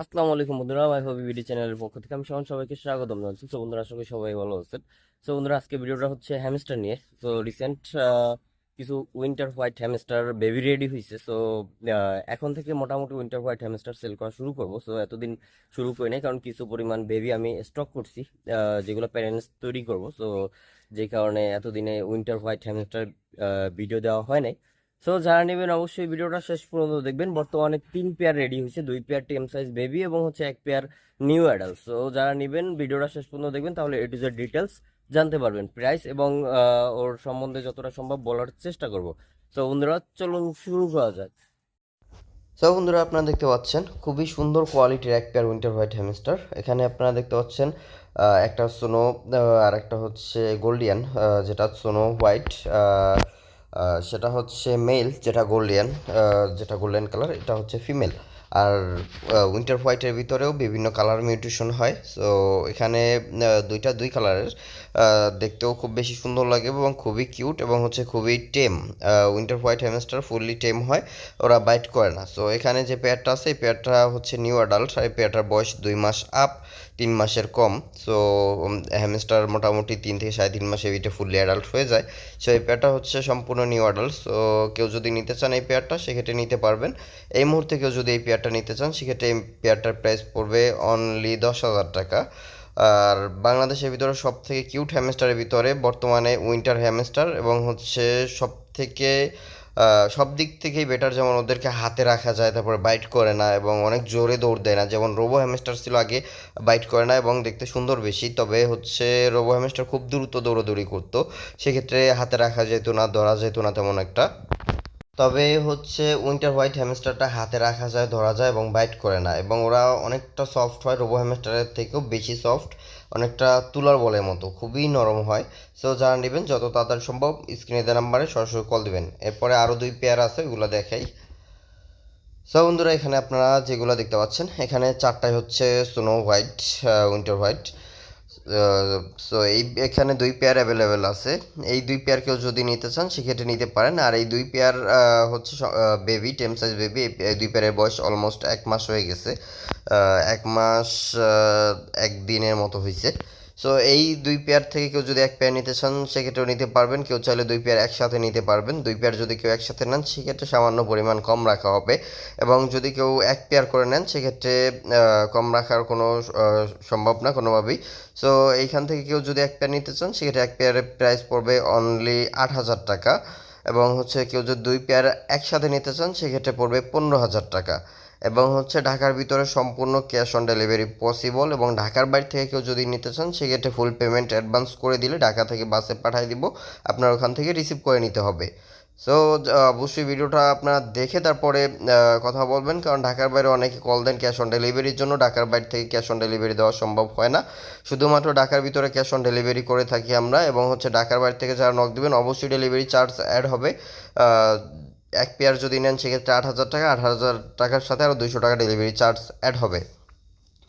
আসসালামু আলাইকুম বন্ধুরা মাই হবি বিডি চ্যানেলের পক্ষ থেকে আমি সমান সবাইকে স্বাগতম জানাচ্ছি। তো বন্ধুরা করি সবাই ভালো আছেন। তো বন্ধুরা, আজকে ভিডিওটা হচ্ছে হ্যামস্টার নিয়ে। তো রিসেন্ট কিছু winter white hamster baby ready হয়েছে সো এখন থেকে মোটামুটি উইন্টার হোয়াইট হ্যামস্টার সেল করা শুরু করব। সো এতদিন শুরু করি নাই, কারণ কিছু পরিমাণ বেবি আমি স্টক করছি যেগুলো প্যারেন্টস তৈরি করব। সো যে কারণে এতদিনে উইন্টার হোয়াইট হ্যামস্টার ভিডিও দেওয়া হয় নাই। সো যারা নেবেন অবশ্যই ভিডিওটা শেষ পর্যন্ত দেখবেন। বর্তমানে তিন পেয়ার রেডি হয়েছে। দুই পেয়ার টেম সাইজ বেবি এবং হচ্ছে এক পেয়ার নিউ অ্যাডাল্ট সো যারা নেবেন, ভিডিওটা শেষ পর্যন্ত দেখবেন, তাহলে এ টু জেড ডিটেলস জানতে পারবেন প্রাইস এবং ওর সম্বন্ধে যতটা সম্ভব বলার চেষ্টা করব। সো বন্ধুরা, চলুন শুরু করা যাক। সো বন্ধুরা, আপনারা দেখতে পাচ্ছেন, খুবই সুন্দর কোয়ালিটির এক পেয়ার উইন্টার হোয়াইট হ্যামস্টার এখানে আপনারা দেখতে পাচ্ছেন একটা সোনো আর একটা হচ্ছে গোল্ডিয়ান যেটা সোনো হোয়াইট সেটা হচ্ছে মেল যেটা গোল্ডিয়ান যেটা গোল্ডেন কালার এটা হচ্ছে ফিমেল আর উইন্টার হোয়াইটের ভিতরেও বিভিন্ন কালার মিউটেশন হয়। সো এখানে দুইটা দুই কালারের দেখতেও খুব বেশি সুন্দর লাগে এবং খুবই কিউট এবং হচ্ছে খুবই টেম উইন্টার হোয়াইট হ্যামস্টার ফুললি টেম হয়, ওরা বাইট করে না। সো এখানে যে পেয়ারটা আছে, এই পেয়ারটা হচ্ছে নিউ অ্যাডাল্ট এই পেয়ারটার বয়স দুই মাস আপ তিন মাসের কম। সো হ্যামস্টার মোটামুটি তিন থেকে সাড়ে তিন মাসে এটা ফুললি অ্যাডাল্ট হয়ে যায়। সো এই পেয়ারটা হচ্ছে সম্পূর্ণ নিউ অ্যাডাল্ট সো কেউ যদি নিতে চান এই পেয়ারটা সেক্ষেত্রে নিতে পারবেন। এই মুহূর্তে কেউ যদি এই পেয়ারটা নিতে চান, সেক্ষেত্রে এই পেয়ারটার প্রাইস পড়বে অনলি দশ হাজার টাকা। আর বাংলাদেশের ভিতরে সব থেকে কিউট হ্যামস্টারের ভিতরে বর্তমানে উইন্টার হ্যামস্টার এবং হচ্ছে সব থেকে সব দিক থেকেই বেটার যেমন ওদেরকে হাতে রাখা যায়, তারপরে বাইট করে না এবং অনেক জোরে দৌড় দেয় না। যেমন রোবো হ্যামস্টার ছিল আগে বাইট করে না এবং দেখতে সুন্দর বেশি, তবে হচ্ছে রোবো হ্যামস্টার খুব দ্রুত দৌড়াদৌড়ি করতো। সেক্ষেত্রে হাতে রাখা যেত না, ধরা যেত না তেমন একটা। তবে হচ্ছে উইন্টার হোয়াইট হ্যামস্টারটা হাতে রাখা যায়, ধরা যায় এবং বাইট করে না। এবং ওরা অনেকটা সফট হয়, রোবো হ্যামস্টারের থেকেও বেশি সফট, অনেকটা তুলার বলের মতো, খুবই নরম হয়। সো যারা নেবেন, যত তাড়াতাড়ি সম্ভব স্ক্রিনে দেওয়া নাম্বারে সরাসরি কল দিবেন। এরপরে আরও দুই পেয়ার আছে, ওগুলো দেখাই। সো বন্ধুরা, এখানে আপনারা যেগুলো দেখতে পাচ্ছেন, এখানে চারটাই হচ্ছে snow white winter white so এই এখানে দুই পেয়ার অ্যাভেলেবেল আছে। এই দুই পেয়ার কেউ যদি নিতে চান সেক্ষেত্রে নিতে পারেন। আর এই দুই পেয়ার হচ্ছে বেবি টেম সাইজ বেবি এই দুই পেয়ারের বয়স অলমোস্ট এক মাস হয়ে গেছে। এক মাস আহ, এক দিনের মতো হয়েছে সো এই দুই পেয়ার থেকে কেউ যদি এক পেয়ার নিতে চান, সেক্ষেত্রেও নিতে পারবেন। কেউ চাইলে দুই পেয়ার একসাথে নিতে পারবেন। দুই পেয়ার যদি কেউ একসাথে নেন, সেক্ষেত্রে সামান্য পরিমাণ কম রাখা হবে। এবং যদি কেউ এক পেয়ার করে নেন, সেক্ষেত্রে কম রাখার কোনো সম্ভব না কোনোভাবেই। সো এইখান থেকে কেউ যদি এক পেয়ার নিতে চান, সেক্ষেত্রে এক পেয়ারের প্রাইস পড়বে অনলি আট হাজার টাকা। এবং হচ্ছে কেউ যদি দুই পেয়ার একসাথে নিতে চান, সেক্ষেত্রে পড়বে পনেরো হাজার টাকা। এবং হচ্ছে ঢাকার ভিতরে সম্পূর্ণ ক্যাশ অন ডেলিভারি পসিবল এবং ঢাকার বাইরে থেকে কেউ যদি নিতে চান, সেক্ষেত্রে ফুল পেমেন্ট অ্যাডভান্স করে দিলে ঢাকা থেকে বাসে পাঠিয়ে দিব, আপনার ওখান থেকে রিসিভ করে নিতে হবে। সো অবশ্যই ভিডিওটা আপনারা দেখে তারপরে কথা বলবেন, কারণ ঢাকার বাইরে অনেকে কল দেন ক্যাশ অন ডেলিভারির জন্য, ঢাকার বাইরে থেকে ক্যাশ অন ডেলিভারি দেওয়া সম্ভব হয় না। শুধুমাত্র ঢাকার ভিতরে ক্যাশ অন ডেলিভারি করে থাকি আমরা, এবং হচ্ছে ঢাকার বাইরে থেকে যারা নক দেবেন, অবশ্যই ডেলিভারি চার্জ অ্যাড হবে। এক পেয়ার যদি নেন, সেক্ষেত্রে আট হাজার টাকা, আট হাজার টাকার সাথে আরও দুইশো টাকা ডেলিভারি চার্জ অ্যাড হবে।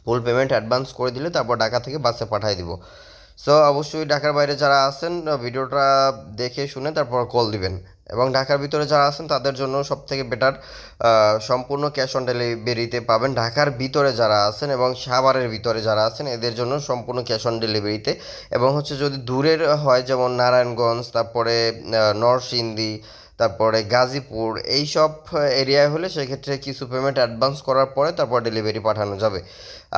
ফুল পেমেন্ট অ্যাডভান্স করে দিলে তারপর ঢাকা থেকে বাসে পাঠিয়ে দিব। সো অবশ্যই ঢাকার বাইরে যারা আছেন ভিডিওটা দেখে শুনে তারপর কল দিবেন। এবং ঢাকার ভিতরে যারা আছেন, তাদের জন্য সব থেকে বেটার সম্পূর্ণ ক্যাশ অন ডেলিভারিতে পাবেন ঢাকার ভিতরে যারা আছেন এবং সাভারের ভিতরে যারা আছেন, এদের জন্য সম্পূর্ণ ক্যাশ অন ডেলিভারিতে এবং হচ্ছে যদি দূরের হয়, যেমন নারায়ণগঞ্জ, তারপরে নরসিংদী তারপরে গাজীপুর এই সব এরিয়ায় হলে সেক্ষেত্রে কিছু পেমেন্ট অ্যাডভান্স করার পরে তারপর ডেলিভারি পাঠানো যাবে।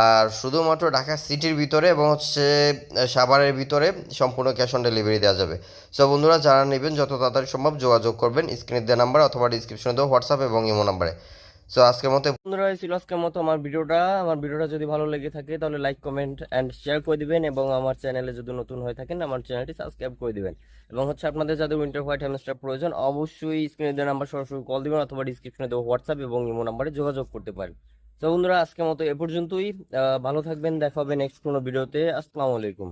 আর শুধুমাত্র ঢাকা সিটির ভিতরে এবং হচ্ছে সাভারের ভিতরে সম্পূর্ণ ক্যাশ অন ডেলিভারি দেওয়া যাবে। সো বন্ধুরা, যারা নেবেন, যত তাড়াতাড়ি সম্ভব যোগাযোগ করবেন। স্ক্রিনে দেওয়া নাম্বার অথবা ডিসক্রিপশনে দেওয়া হোয়াটসঅ্যাপ এবং ইমো নাম্বারে সো আজকের মতো বন্ধুরা ছিল আজকের মতো আমার ভিডিওটা। আমার ভিডিওটা যদি ভালো লেগে থাকে, তাহলে লাইক কমেন্ট অ্যান্ড শেয়ার করে দিবেন, এবং আমার চ্যানেলে যদি নতুন হয়ে থাকেন, আমার চ্যানেলটি সাবস্ক্রাইব করে দিবেন। এবং হচ্ছে আপনাদের যাদের উইন্টার হোয়াইট হ্যামস্টার প্রয়োজন, অবশ্যই স্ক্রিনে দেওয়া নাম্বার সরাসরি কল দিবেন, অথবা ডিসক্রিপশনে দেওয়া হোয়াটসঅ্যাপ এবং ইমো নাম্বারে যোগাযোগ করতে পারেন। তো বন্ধুরা, আজকের মতো এ পর্যন্তই। ভালো থাকবেন, দেখা হবে নেক্সট কোনো ভিডিওতে আসসালামু আলাইকুম।